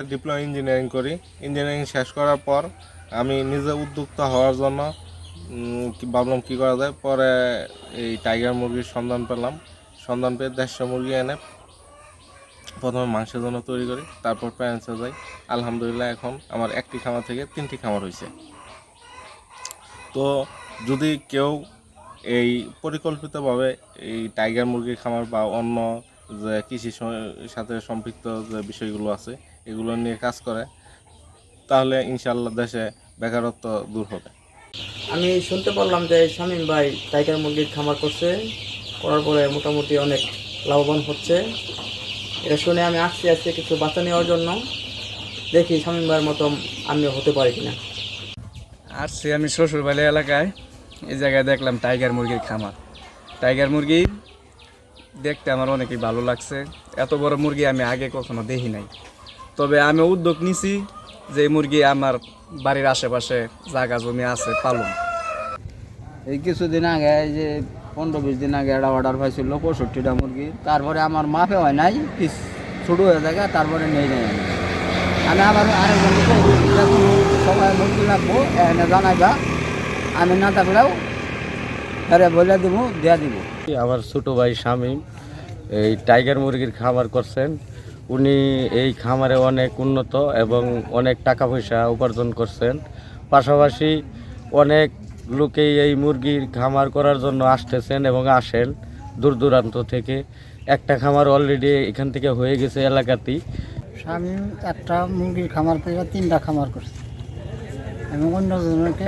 Diploma engineering করি। Engineering শেষ করার পর আমি নিজে উদ্যোক্তা হওয়ার জন্য ভাবলাম কি করা যায়? পরে এই টাইগার মুরগির সন্ধান পেলাম। সন্ধান পেয়ে দেড়শো মুরগি এনে প্রথমে মাংসের জন্য তৈরি করি, তারপর প্যারেন্টসে যাই আলহামদুলিল্লাহ এখন আমার একটি খামার থেকে তিনটি খামার হয়েছে তো যদি কেউ এই পরিকল্পিতভাবে এই টাইগার মুরগির খামার বা অন্য যে কৃষির সাথে সম্পৃক্ত যে বিষয়গুলো আছে এগুলো নিয়ে কাজ করে তাহলে ইনশাল্লাহ দেশে বেকারত্ব দূর হবে। আমি শুনতে পারলাম যে শামীম ভাই টাইগার মুরগির খামার করছে করার পরে মোটামুটি অনেক লাভবান হচ্ছে। এটা শুনে আমি আসছি আজকে কিছু বাচ্চা নেওয়ার জন্য। দেখি শামীম ভাইয়ের মতো আমি হতে পারি কিনা। আসছি আমি শ্বশুরবাড়ি এলাকায় এই জায়গায় দেখলাম টাইগার মুরগির খামার। টাইগার মুরগি দেখতে আমার অনেকই ভালো লাগছে। এত বড় মুরগি আমি আগে কখনো দেখি নাই। তবে আমি উদ্যোগ নিছি যে মুরগি আমার বাড়ির আশেপাশে জায়গা জমি আছে, পালন। এই কিছুদিন আগে যে পনেরো বিশ দিন আগে একটা অর্ডার পাইছিল পঁয়ষট্টিটা মুরগি। তারপরে আমার মাপে হয় নাই, পিস ছোটো হয়ে থাকে, তারপরে নেই নাই। আমি আবার দেখুন সবাই মুরগি এনে জানাইবা। আমি না থাকলেও আরে বলে দিব দিয়া দিব। আমার ছোট ভাই শামীম এই টাইগার মুরগির খামার করছেন। উনি এই খামারে অনেক উন্নত এবং অনেক টাকা পয়সা উপার্জন করছেন। পাশাপাশি অনেক লোকেই এই মুরগির খামার করার জন্য আসতেছেন এবং আসেন দূর দূরান্ত থেকে। একটা খামার অলরেডি এখান থেকে হয়ে গেছে এলাকাতেই। স্বামী একটা মুরগির খামার করে তিনটা খামার করছি। এবং অন্যজনকে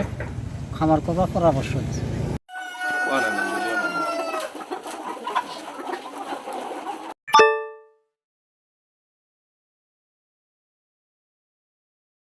খামার করার পরামর্শ দিচ্ছি। What a